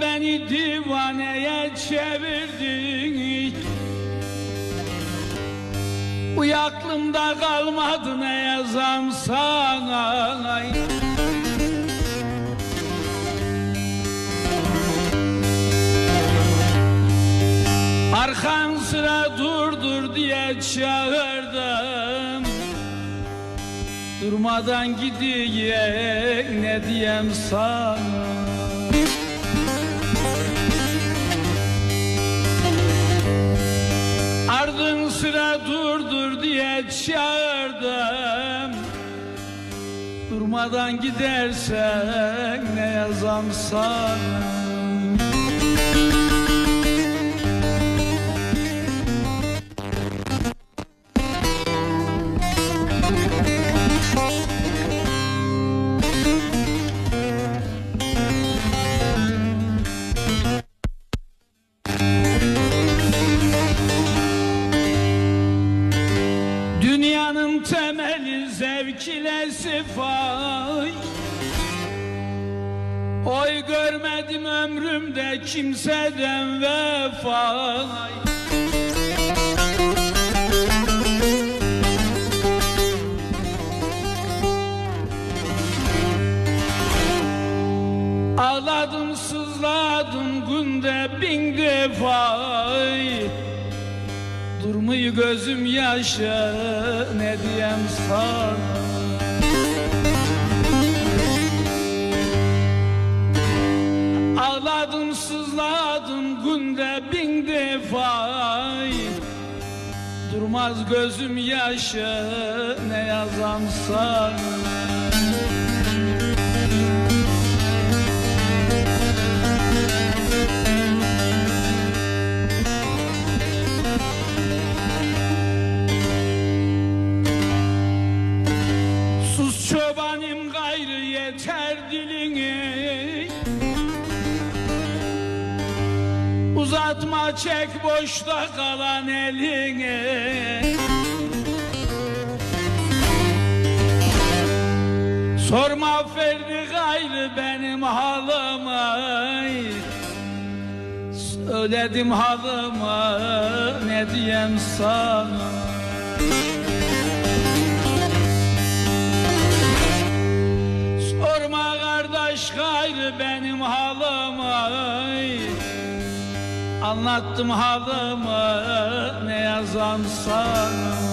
beni divaneye çevirdin Bu aklımda kalmadı ne yazam sana Arkan sıra durdur diye çağırdım. Durmadan gidiyek ne diyem sana Sıra durdur diye çağırdım. Durmadan gidersen ne yazam sana Dünyanın temeli zevk ile sifay Oy görmedim ömrümde kimseden vefay. Ağladım sızladım günde bin defa Durmuyor gözüm yaşa ne diyem sana? Ağladım sızladım günde bin defa. Durmaz gözüm yaşa ne yazam sana Uzatma çek boşta kalan elini. Sorma ferdi gayrı benim halımı Söyledim halıma ne diyem sana kardeş gayrı benim halımı Anlattım halımı ne yazan sana